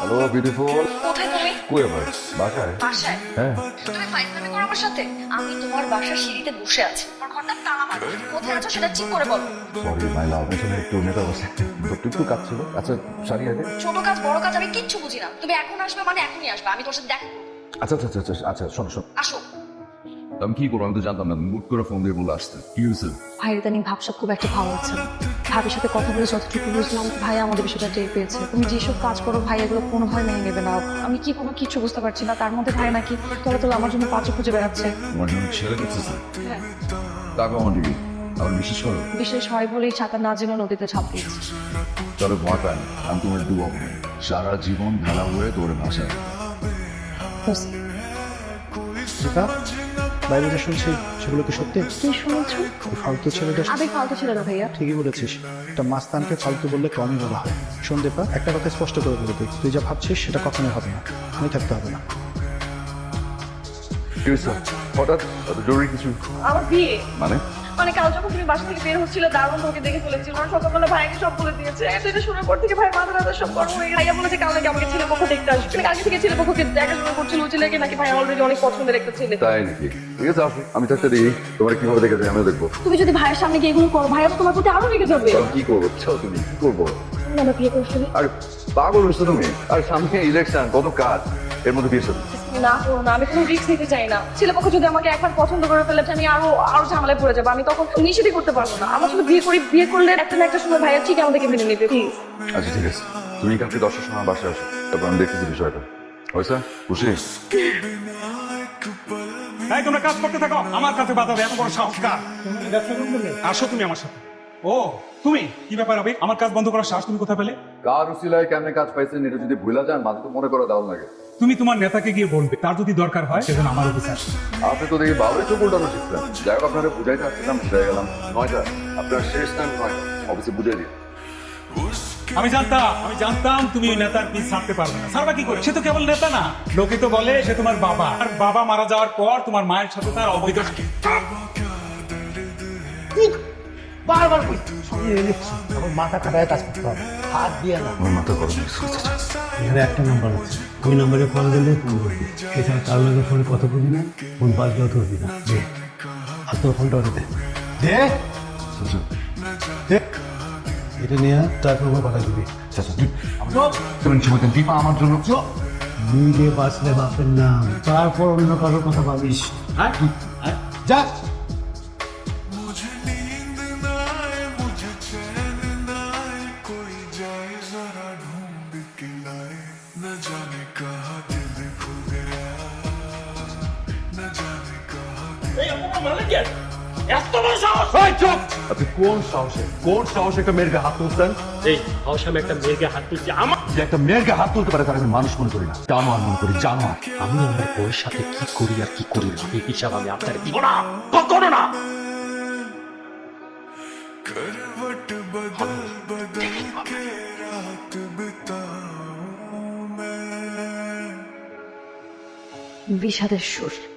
Hello beautiful কোথায় তুমি? কই আবার? বাসায়? বাসায়? হ্যাঁ। তুমি ফাইজলামি করো আমার সাথে। আমি তোমার বাসার সিঁড়িতে বসে আছি। তোমার ঘরটা তালা মারা। কোথায় আছো সেটা ঠিক করে বলো। সরি মাই লাভ আসলে একটু নেতা বসে। একটু একটু কাজ ছিল। আচ্ছা সারি আগে। ছোট কাজ বড় কাজ আমি কিচ্ছু বুঝি না। তুমি এখন আসবে মানে এখনই আসবে। আমি তোর সাথে দেখা আচ্ছা আচ্ছা আচ্ছা আচ্ছা আচ্ছা শোনো শোনো। আসো। আমি কি করব? আমি তো জানতাম না। মুট করে ফোন দিয়ে বলে আসতে কি হয়েছে? ভাইয়ের ভাবসাব খুব একটা ভালো আছে না। ভাবির সাথে কথা বলে যতটুকু বুঝলাম ভাই আমাদের বিষয়টা টের পেয়েছে। তুমি যেসব কাজ করো ভাই এগুলো কোনোভাবে মেনে নেবে না। আমি কি কোনো কিছু বুঝতে পারছি না। তার মধ্যে ভাই নাকি তলে তলে আমার জন্য পাঁচও খুঁজে বেড়াচ্ছে। হ্যাঁ। তাকে আমার বিশেষ করো? বিশেষ হয় বলেই ছাতা না জেনে নদীতে ছাপ দিয়েছে। চলো ভয় পায় আমি তোমার দু সারা জীবন ভেলা হয়ে তোর ভাষায় রিতা বাইরে যে শুনছি সেগুলো কি সত্যি? কি শুনেছো? ফালতু ছেলেটা আবেগ ফালতু ছিল না ভাইয়া। ঠিকই বলেছিস। একটা মাস্তানকে ফালতু বললে কমই বলা হয় শোন দীপা একটা কথা স্পষ্ট করে বলে তুই তুই যা ভাবছিস সেটা কখনোই হবে না। আমি থাকতে হবে না। হঠাৎ? জরুরি কিছু? আমার বিয়ে। মানে? মানে কাল যখন তুমি বাসা থেকে বের হচ্ছিলে দারুণ তোকে দেখে ফেলেছিল। কারণ সকালবেলা ভাইকে সব বলে দিয়েছে এটা শোনার পর থেকে ভাই মাথা ব্যথা সব গরম হয়ে ভাইয়া বলেছে কাল নাকি আমাকে ছেলে পক্ষ দেখতে আসবে? মানে আগে থেকে ছেলে পক্ষকে দেখাশোনা করছিল ওই ছেলেকে নাকি ভাই অলরেডি অনেক পছন্দের একটা ছেলে। তাই নাকি? ঠিক আছে আসো। আমি থাকতে দিই তোমার কীভাবে দেখে আমিও দেখব। তুমি যদি ভাইয়ের সামনে গিয়ে এগুলো করো ভাইয়া তো তোমার প্রতি আরও রেগে যাবে। কি করব? তুমি? কি করব? আর পাগল তুমি। আর সামনে ইলেকশন কত কাজ। এর মধ্যে বিয়ে না করো না আমি কোনো রিস্ক নিতে চাই না। ছেলে পক্ষ যদি আমাকে একবার পছন্দ করে ফেলে আমি আরও আরও ঝামেলায় পড়ে যাব। আমি তখন নিষেধই করতে পারব না। আমার শুধু বিয়ে করি বিয়ে করলে একটা না একটা সময় ভাইয়া ঠিক আমাদেরকে মেনে নেবে। প্লিজ আচ্ছা ঠিক আছে। তুমি কালকে দশটার সময় বাসায় আসো। তারপর আমি দেখতেছি বিষয়টা। হয়েছে খুশি? এই তোমরা কাজ করতে থাকো। আমার কাছে বাধা দেয় এত বড় সাহস কার আসো তুমি আমার সাথে। ও তুমি? কি ব্যাপার হবে আমার কাজ বন্ধ করার সাহস তুমি কোথায় পেলে? কার উসিলায় কেমনে কাজ পাইছেন এটা যদি ভুলা যান মাঝে তো মনে করে দাও লাগে। তুমি তোমার নেতাকে গিয়ে বলবে তার যদি দরকার হয় সেজন্য আমার অফিসে আসবে আপনি তো দেখি বাবুরে চোখ উল্টানো শিখছেন। যাই হোক আপনারা বুঝাইতে আসছিলাম বুঝাই গেলাম। নয়টা আপনার শেষ টাইম নয়। অফিসে বুঝাই দিন। আমি জানতাম আমি জানতাম তুমি ওই নেতার পিস ছাড়তে পারবে না। ছাড়বা কি করে? সে তো কেবল নেতা না। লোকে তো বলে সে তোমার বাবা। আর বাবা মারা যাওয়ার পর তোমার মায়ের সাথে তার অবৈধ বারবার কই আমার মাথা খাটায় কাজ করতে হবে। হাত দিয়ে না। আমার মাথা গরম এখানে একটা নাম্বার আছে। ওই নাম্বারে কল দিলে ফোন করবি এছাড়া কার লগে ফোনে কথা বলবি না ফোন বাজলেও ধরবি না। দে। আর তোর ফোনটা ওটা দে। দে। এটা নিয়ে তারপর ওকে কথা দিবি দীপা আমার জন্য। নিজে বাঁচলে বাপের নাম। তারপর অন্য কারোর কথা ভাবিস। আয়, আয়, যা আপনি কোন সাহসে? কোন সাহসে একটা মেয়ের গায়ে হাত তুলছেন? এই হাওস আমি একটা মেয়েকে হাত তুলছি। আমার যে একটা মেয়ের গায়ে হাত তুলতে পারে তার আমি মানুষ মনে করি না। জানোয়ার মনে করি জানোয়ার। আমি আমার বউয়ের সাথে কি করি আর কি করি না? এই হিসাব আমি আপনার দিব না। কখনো না। বিষাদের সুর।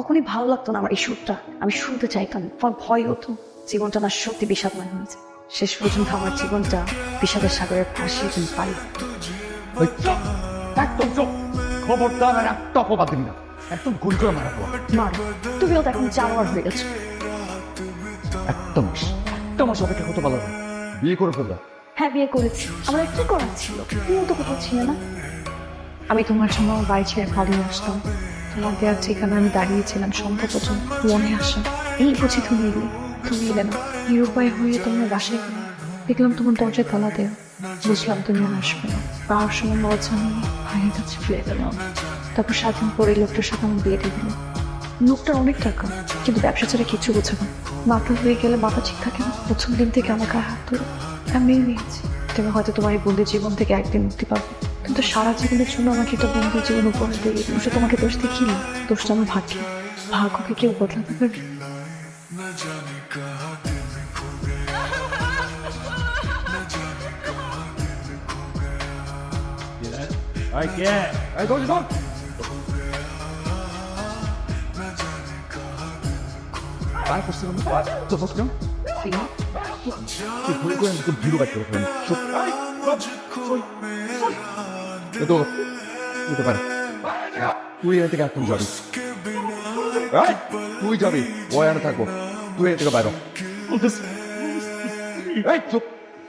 কখনই ভালো লাগতো না আমার এই সুরটা। আমি শুনতে চাইতাম। আমার ভয় হতো। জীবনটা না সত্যি বিষাদময় হয়েছে শেষ পর্যন্ত আমার জীবনটা বিষাদের সাগরের তুমি পাই খবরদার আর একটা অপবাদ দিবি না। একদম গুল করে মার তুমিও তো এখন জানোয়ার হয়ে গেছো। একটা মাস একটা মাস অপেক্ষা করতে পারলাম না। বিয়ে করে ফেললা হ্যাঁ বিয়ে করেছি। আমার কি করার ছিল? তুমিও তো কোথাও ছিলে না। আমি তোমার জন্য বাড়ি ছেড়ে পালিয়ে আসতাম। তোমার দেওয়ার ঠিকানা আমি দাঁড়িয়েছিলাম সন্ধ্যা পর্যন্ত মনে আসা। এই বুঝি তুমি এলে তুমি এলে না। নিরুপায় হয়ে তোমার বাসায় গেলে। দেখলাম তোমার দরজায় তালা দেওয়া বুঝলাম তুমি আসবে না। পাওয়ার সময় লজ্জা নিয়ে ভাইয়ের কাছে ফিরে গেলাম। তারপর সাত পরে লোকটার সাথে আমার বিয়ে দিয়ে দিল লোকটার অনেক টাকা, কিন্তু ব্যবসা ছাড়া কিছু বোঝে না। মাথা হয়ে গেলে মাথা ঠিক থাকে না। প্রথম দিন থেকে গায়ে হাত ধরে। আমি নিয়েছি। তুমি হয়তো তোমার এই বন্দির জীবন থেকে একদিন মুক্তি পাবে। কিন্তু সারা জীবনের জন্য আমাকে একটা বন্দির জীবন উপহার দিল সে তোমাকে দোষ দেখিয়ে দোষটা আমার ভাগ্যে। ভাগ্যকে কেউ বদলাতে পারবে তাই করছিলাম তো বসলাম তুই ভুল করে আমি তো ভিড়ো বাইক করে ফেলাম এ তো হতে পারে তুই এখান থেকে এখন যাবি তুই যাবি ও এখানে থাকব তুই এখান থেকে বাইরো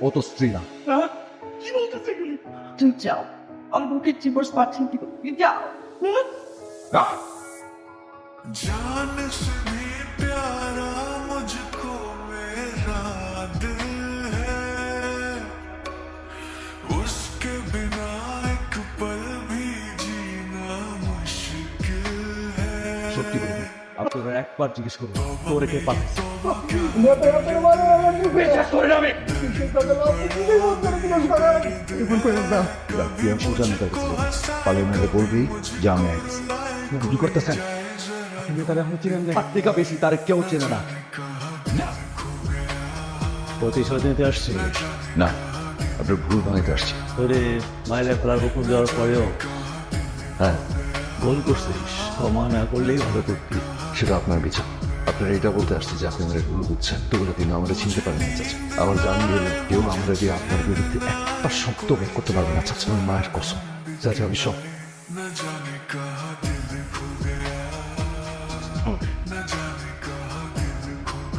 ও তো স্ত্রী না তুই যাও আমি তোকে ডিভোর্স পাঠিয়ে দিব যাও হুম? একবার জিজ্ঞেস করব তোরে কে পার্লামেন্টে বলবি যে আমি কি করতেছেন? আপনি তারা এখন চিনেন যে পাত্রিকা বেশি তার কেউ চেনে না। প্রতিশোধ নিতে আসছি না। আপনার ভুল ভাঙিতে আসছি। তোরে মাইলে ফেলার হুকুম দেওয়ার পরেও হ্যাঁ। গোল করছিস ক্ষমা না করলেই ভালো করতি। সেটা আপনার বিচার। আপনারা এটা বলতে আসছে যে আপনি আমরা এগুলো বুঝছেন। তবুরা তিনি আমরা চিনতে পারেন না, চাচা। আমার জানি গেলে কেউ আমরা যে আপনার বিরুদ্ধে একটা শক্ত বের করতে পারবে না, চাচা। আমার মায়ের কসম। চাচা, আমি সব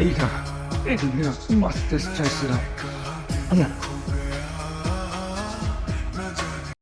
এইটা এটা মারতে চাইছিলাম। না